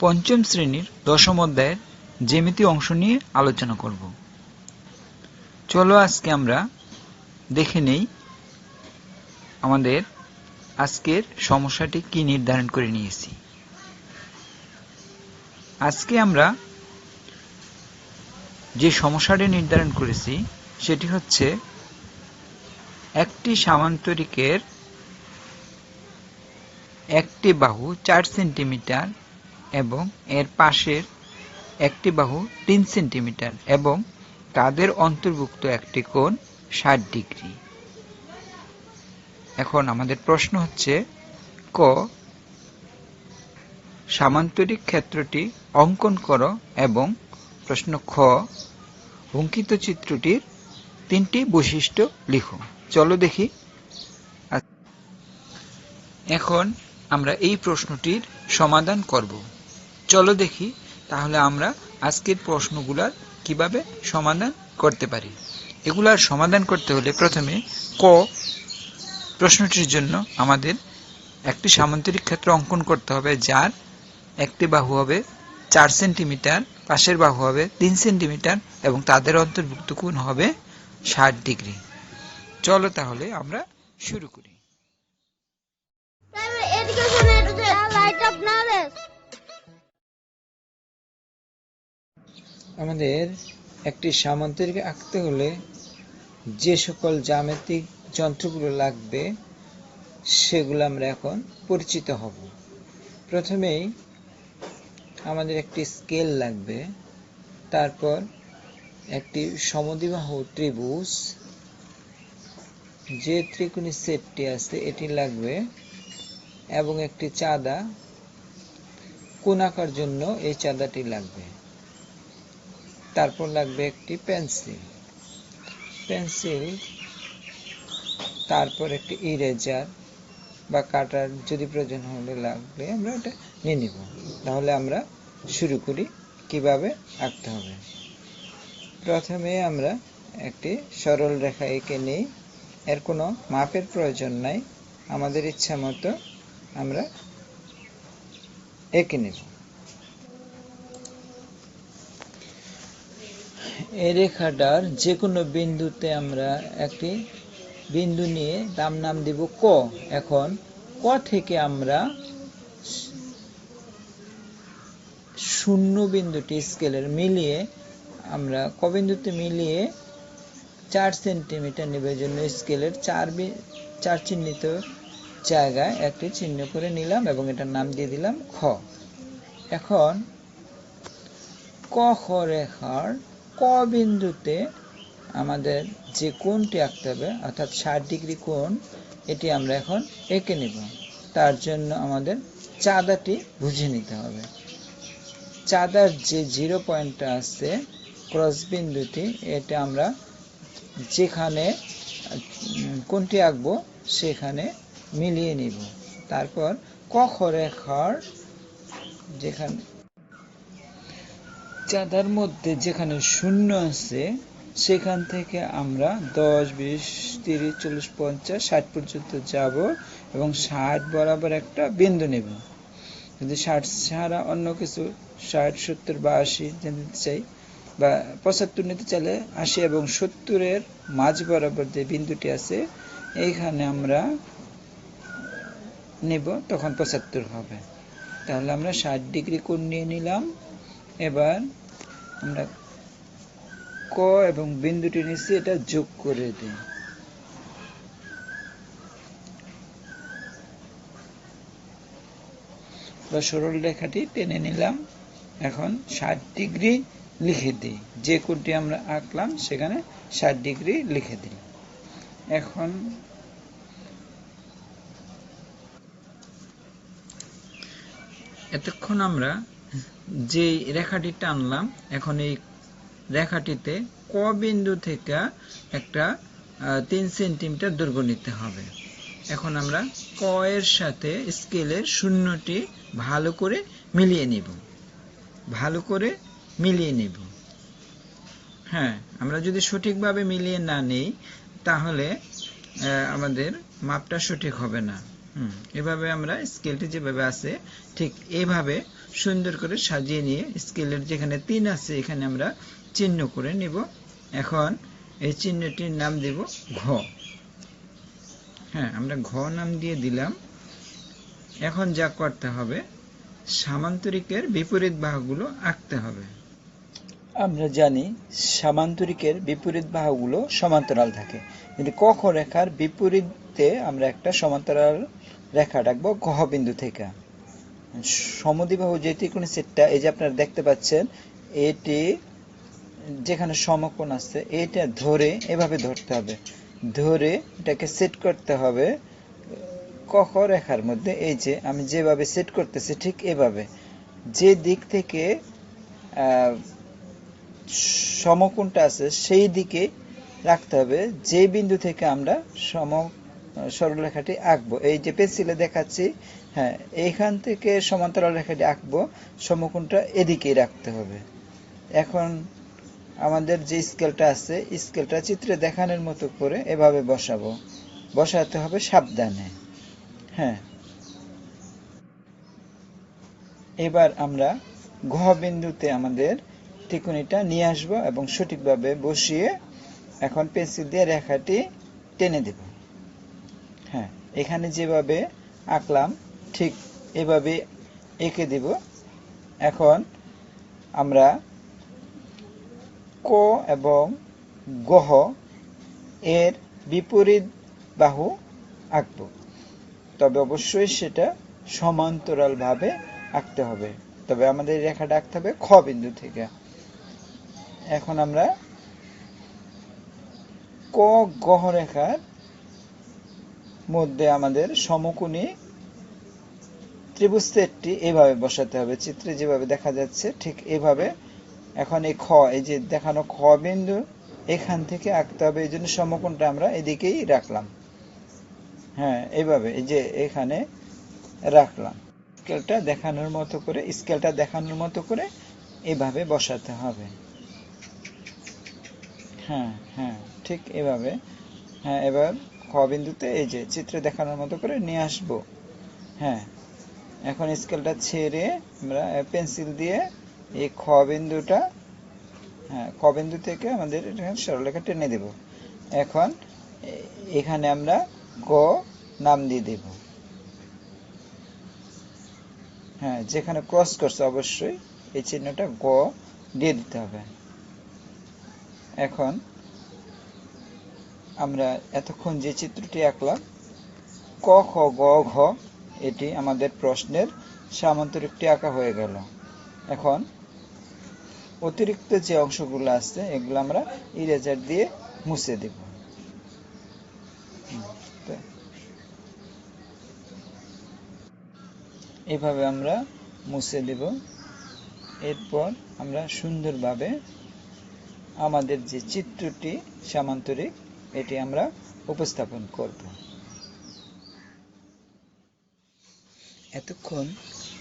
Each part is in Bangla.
পঞ্চম শ্রেণির দশম অধ্যায়ের জ্যামিতি অংশ নিয়ে আলোচনা করব। চলো আজকে আমরা দেখে নেই আমাদের আজকের সমস্যাটি কি নির্ধারণ করে নিয়েছি। আজকে আমরা যে সমস্যাটি নির্ধারণ করেছি, সেটি হচ্ছে একটি সামান্তরিকের একটি বাহু চার সেন্টিমিটার এবং এর পাশের একটি বাহু তিন সেন্টিমিটার এবং তাদের অন্তর্ভুক্ত একটি কোণ ষাট ডিগ্রি। এখন আমাদের প্রশ্ন হচ্ছে, ক, সামান্তরিক ক্ষেত্রটি অঙ্কন করো এবং প্রশ্ন খ, অঙ্কিত চিত্রটির তিনটি বৈশিষ্ট্য লিখো। চলো দেখি। এখন আমরা এই প্রশ্নটির সমাধান করব। চলো দেখি, তাহলে আমরা আজকের প্রশ্নগুলার কীভাবে সমাধান করতে পারি। এগুলার সমাধান করতে হলে প্রথমে ক, প্রশ্নটির জন্য আমাদের একটি সামান্তরিক ক্ষেত্র অঙ্কন করতে হবে, যার একটি বাহু হবে চার সেন্টিমিটার, পাশের বাহু হবে তিন সেন্টিমিটার, এবং তাদের অন্তর্ভুক্ত কোণ হবে ষাট ডিগ্রি। চলো তাহলে আমরা শুরু করি। আমাদের একটি সামান্তরিক আঁকতে হলে যে সকল জ্যামিতিক যন্ত্রগুলো লাগবে, সেগুলো আমরা এখন পরিচিত হব। প্রথমেই আমাদের একটি স্কেল লাগবে, তারপর একটি সমদ্বিবাহু ত্রিভুজ। যে ত্রিকোণী সেটটি আছে, এটি লাগবে এবং একটি চাঁদা। আঁকার জন্য এই চাঁদাটি লাগবে। তারপর লাগবে একটি পেন্সিল। পেন্সিল, তারপর একটি ইরেজার বা কাটার যদি প্রয়োজন হলে লাগবে, আমরা এটা নিয়ে নিব। তাহলে আমরা শুরু করি কীভাবে আঁকতে হবে। প্রথমে আমরা একটি সরল রেখা এঁকে নিই। এর কোনো মাপের প্রয়োজন নাই। আমাদের ইচ্ছা মতো আমরা এঁকে নেব। এই রেখাটার যে কোনো বিন্দুতে আমরা একটি বিন্দু নিয়ে তার নাম দিব ক। এখন ক থেকে আমরা শূন্য বিন্দুটি স্কেলের মিলিয়ে আমরা ক বিন্দুতে মিলিয়ে চার সেন্টিমিটার নেবার জন্য স্কেলের চার বি- চার চিহ্নিত জায়গায় একটি চিহ্ন করে নিলাম এবং এটার নাম দিয়ে দিলাম খ। এখন ক খ রেখার ক বিন্দুতে আমাদের যে কোণটি আঁকতে হবে, অর্থাৎ ষাট ডিগ্রি কোণ, এটি আমরা এখন এঁকে নেব। তার জন্য আমাদের চাঁদাটি বুঝে নিতে হবে। চাঁদার যে জিরো পয়েন্টটা আছে ক্রস বিন্দুটি, এটা আমরা যেখানে কোনটি আঁকবো সেখানে মিলিয়ে নিব। তারপর ক খ রেখার যেখানে চাঁদার মধ্যে যেখানে শূন্য আছে, সেখান থেকে আমরা দশ, বিশ, তিরিশ, চল্লিশ, পঞ্চাশ, ষাট পর্যন্ত যাব এবং ষাট বরাবর একটা বিন্দু নেব। যদি ষাট ছাড়া অন্য কিছু, ষাট, সত্তর বা আশি নিতে চাই বা পঁচাত্তর নিতে চাইলে আশি এবং সত্তরের মাঝ বরাবর যে বিন্দুটি আছে, এইখানে আমরা নেব, তখন পঁচাত্তর হবে। তাহলে আমরা ষাট ডিগ্রি কোণ নিয়ে নিলাম। এবার আমরা ক এবং বিন্দুটি নিচ্ছি, এটা যোগ করে দিই। বা সরল রেখাটি টেনে নিলাম। এখন ষাট ডিগ্রি লিখে দিই। যে কোণটি আমরা আঁকলাম, সেখানে ষাট ডিগ্রি লিখে দিই। এখন এতক্ষণ আমরা যে রেখাটি টানলাম এখন এই রেখাটিতে ক বিন্দু থেকে একটা তিন সেন্টিমিটার দৈর্ঘ্য নিতে হবে। এখন আমরা ক এর সাথে স্কেলের শূন্যটি ভালো করে মিলিয়ে নিব। ভালো করে মিলিয়ে নিব। হ্যাঁ আমরা যদি সঠিকভাবে মিলিয়ে না নেই, তাহলে আমাদের মাপটা সঠিক হবে না। এভাবে আমরা স্কেলটি যেভাবে আছে, ঠিক এইভাবে সুন্দর করে সাজিয়ে নিয়ে স্কেলের যেখানে তিন আছে, এখানে আমরা চিহ্ন করে নিব। এখন এই চিহ্নটির নাম দেব ঘ। হ্যাঁ আমরা ঘ নাম দিয়ে দিলাম। এখন যা করতে হবে, সামান্তরিকের বিপরীত বাহুগুলো আঁকতে হবে। আমরা জানি সামান্তরিকের বিপরীত বাহুগুলো সমান্তরাল থাকে। কিন্তু ক, খ রেখার বিপরীতে আমরা একটা সমান্তরাল রেখা রাখব ঘ বিন্দু থেকে। সমদ্বিবাহু যে ত্রিকোণ সেটটা, এই যে আপনারা দেখতে পাচ্ছেন, এটি যেখানে সমকোণ আছে, এটা ধরে এভাবে ধরতে হবে। ধরে এটাকে সেট করতে হবে ক খ রেখার মধ্যে। এই যে আমি যেভাবে সেট করতেছি ঠিক এভাবে। যে দিক থেকে সমকোণটা আছে, সেই দিকে রাখতে হবে। যে বিন্দু থেকে আমরা সম সরলরেখাটি আঁকবো। এই যে পেন্সিলে দেখাচ্ছি হ্যাঁ এইখান থেকে সমান্তরাল রেখাটি আঁকবো, সমকোণটা এদিকেই রাখতে হবে। এখন আমাদের যে স্কেলটা আছে, স্কেলটা চিত্রে দেখানোর মতো করে এভাবে বসাবো। বসাতে হবে সাবধানে। হ্যাঁ। এবার আমরা ঘ বিন্দুতে আমাদের টিকুনিটা নিয়ে আসব এবং সঠিকভাবে বসিয়ে এখন পেন্সিল দিয়ে রেখাটি টেনে দেব। হ্যাঁ এখানে যেভাবে আঁকলাম ঠিক এভাবে এঁকে দেব। এখন আমরা ক এবং গহ এর বিপরীত বাহু আঁকবো। তবে অবশ্যই সেটা সমান্তরালভাবে আঁকতে হবে। তবে আমাদের রেখাটা আঁকতে হবে খ বিন্দু থেকে। এখন আমরা ক গহ রেখার মধ্যে আমাদের সমকোণী ত্রিভুজ সেটটি এভাবে বসাতে হবে। চিত্রে যেভাবে দেখা যাচ্ছে, ঠিক এভাবে। এখন এই খ, এই যে দেখানো খ বিন্দু, এখান থেকে আঁকতে হবে। এই জন্য সমকোণটা আমরা এদিকেই রাখলাম। হ্যাঁ এইভাবে এই যে এখানে রাখলাম। স্কেলটা দেখানোর মতো করে, স্কেলটা দেখানোর মতো করে এভাবে বসাতে হবে। হ্যাঁ হ্যাঁ ঠিক এভাবে। হ্যাঁ এবার খ বিন্দুতে এই যে চিত্রে দেখানোর মতো করে নিয়ে আসব। হ্যাঁ এখন স্কেলটা ছেড়ে আমরা পেন্সিল দিয়ে এই খ বিন্দুটা হ্যাঁ খ বিন্দু থেকে আমাদের সরলরেখা টেনে দেব। এখন এখানে আমরা গ নাম দিয়ে দেব। হ্যাঁ যেখানে ক্রস করছে অবশ্যই এই চিহ্নটা গ দিয়ে দিতে হবে। এখন আমরা এতক্ষণ যে চিত্রটি আঁকলাম, ক, খ, গ, ঘ এটি আমাদের প্রশ্নের সামান্তরিকটি আঁকা হয়ে গেল। এখন অতিরিক্ত যে অংশগুলো আছে, এগুলো আমরা ইরেজার দিয়ে মুছে দেব। এভাবে আমরা মুছে দেব। এরপর আমরা সুন্দরভাবে আমাদের যে চিত্রটি সামান্তরিক, এটি আমরা উপস্থাপন করব। এতক্ষণ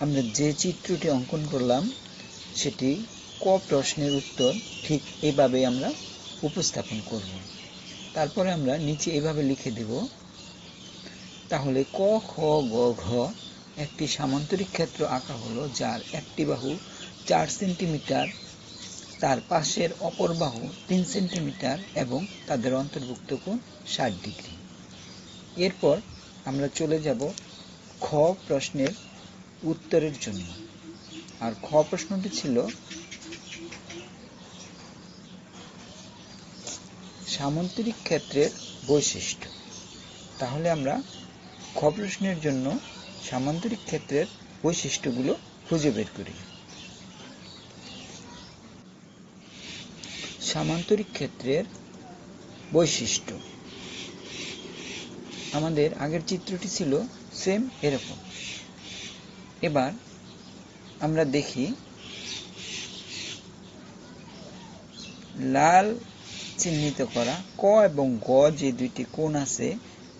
আমরা যে চিত্রটি অঙ্কন করলাম, সেটি ক প্রশ্নের উত্তর ঠিক এভাবে আমরা উপস্থাপন করব। তারপরে আমরা নিচে এভাবে লিখে দেব, তাহলে ক, খ, গ, ঘ একটি সামান্তরিক ক্ষেত্র আঁকা হলো যার একটি বাহু চার সেন্টিমিটার, তার পাশের অপর বাহু তিন সেন্টিমিটার এবং তাদের অন্তর্ভুক্ত কোণ ষাট ডিগ্রি। এরপর আমরা চলে যাব খ প্রশ্নের উত্তরের জন্য। আর খ প্রশ্নটি ছিল, সামান্তরিক ক্ষেত্রের বৈশিষ্ট্য। তাহলে আমরা খ প্রশ্নের জন্য সামান্তরিক ক্ষেত্রের বৈশিষ্ট্যগুলো খুঁজে বের করি। সামান্তরিক ক্ষেত্রের বৈশিষ্ট্য। আমাদের আগের চিত্রটি ছিল সেম এরকম। এবার আমরা দেখি লাল চিহ্নিত করা ক এবং গ যে দুইটি কোণ আছে,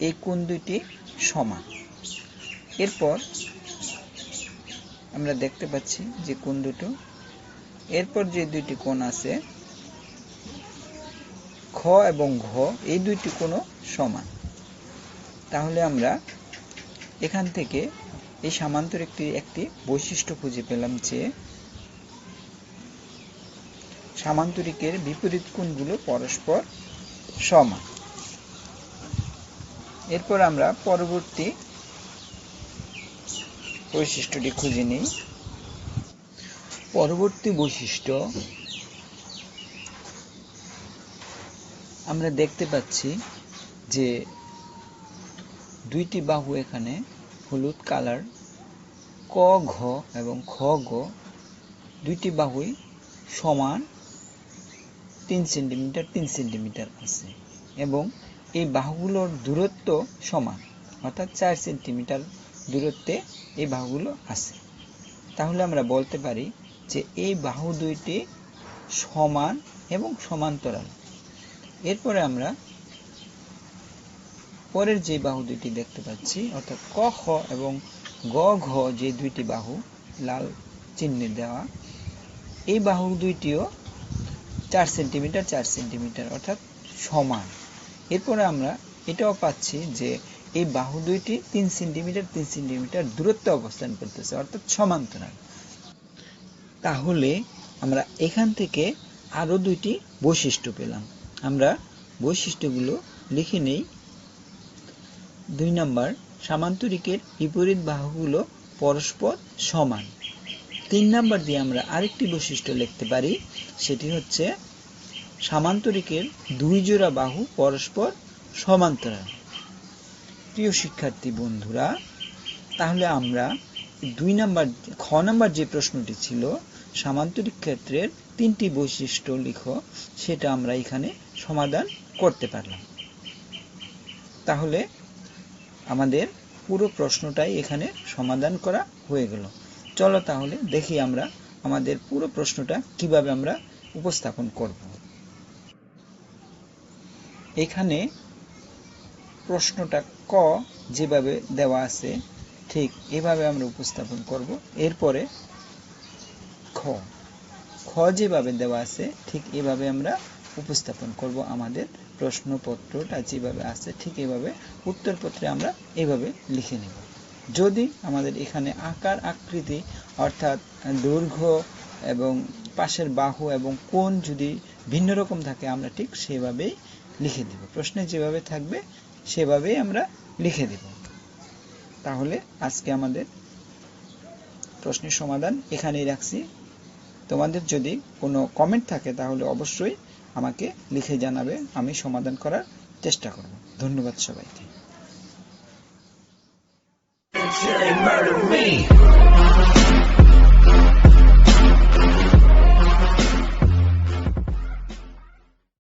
এই কোণ দুইটি সমান। এরপর আমরা দেখতে পাচ্ছি যে কোণ দুটো। এরপর যে দুইটি কোণ আছে, খ এবং ঘ, এই দুইটি কোণ সমান। তাহলে আমরা এখান থেকে এই সামান্তরিকটির একটি বৈশিষ্ট্য খুঁজে পেলাম যে সামান্তরিকের বিপরীত কোণগুলো পরস্পর সমান। এরপর আমরা পরবর্তী বৈশিষ্ট্যটি খুঁজে নিই। পরবর্তী বৈশিষ্ট্য, আমরা দেখতে পাচ্ছি যে দুইটি বাহু এখানে, হলুদ কালার, ক, ঘ এবং খ, গ। দুইটি বাহুই সমান তিন সেন্টিমিটার তিন সেন্টিমিটার আছে এবং এই বাহুগুলোর দূরত্ব সমান, অর্থাৎ চার সেন্টিমিটার দূরত্বে এই বাহুগুলো আছে। তাহলে আমরা বলতে পারি যে এই বাহু দুইটি সমান এবং সমান্তরাল। এরপরে আমরা পরের যে বাহু দুইটি দেখতে পাচ্ছি, অর্থাৎ ক, খ এবং গ, ঘ, যে দুইটি বাহু, লাল চিহ্নে দেওয়া, এই বাহু দুইটিও চার সেন্টিমিটার চার সেন্টিমিটার, অর্থাৎ সমান। এরপরে আমরা এটাও পাচ্ছি যে এই বাহু দুইটি তিন সেন্টিমিটার তিন সেন্টিমিটার দূরত্বে অবস্থান করতেছে, অর্থাৎ সমান্তরাল। তাহলে আমরা এখান থেকে আরও দুইটি বৈশিষ্ট্য পেলাম। আমরা বৈশিষ্ট্যগুলো লিখে নেই দুই নাম্বার, সামান্তরিকের বিপরীত বাহুগুলো পরস্পর সমান। তিন নাম্বার দিয়ে আমরা আরেকটি বৈশিষ্ট্য লিখতে পারি, সেটি হচ্ছে সামান্তরিকের দুই জোড়া বাহু পরস্পর সমান্তরাল। প্রিয় শিক্ষার্থী বন্ধুরা, তাহলে আমরা দুই নাম্বার, খ নাম্বার যে প্রশ্নটি ছিল, সামান্তরিক ক্ষেত্রের তিনটি বৈশিষ্ট্য লিখো, সেটা আমরা এখানে সমাধান করতে পারলাম। তাহলে আমাদের পুরো প্রশ্নটাই এখানে সমাধান করা হয়ে গেল। চলো তাহলে দেখি আমরা আমাদের পুরো প্রশ্নটা কীভাবে আমরা উপস্থাপন করব। এখানে প্রশ্নটা ক যেভাবে দেওয়া আছে, ঠিক এভাবে আমরা উপস্থাপন করব। এরপরে খ। খ যেভাবে দেওয়া আছে, ঠিক এভাবে আমরা উপস্থাপন করব আমাদের প্রশ্নপত্রটা যেভাবে আছে, ঠিক এভাবে উত্তরপত্রে আমরা এভাবে লিখে নেব। যদি আমাদের এখানে আকার, আকৃতি, অর্থাৎ দৈর্ঘ্য এবং পাশের বাহু এবং কোণ যদি ভিন্ন রকম থাকে, আমরা ঠিক সেভাবেই লিখে দেব। প্রশ্নে যেভাবে থাকবে, সেভাবেই আমরা লিখে দেব। তাহলে আজকে আমাদের প্রশ্নের সমাধান এখানেই রাখছি। তোমাদের যদি কোনো কমেন্ট থাকে, তাহলে অবশ্যই আমাকে লিখে জানাবে আমি সমাধান করার চেষ্টা করব। ধন্যবাদ সবাইকে।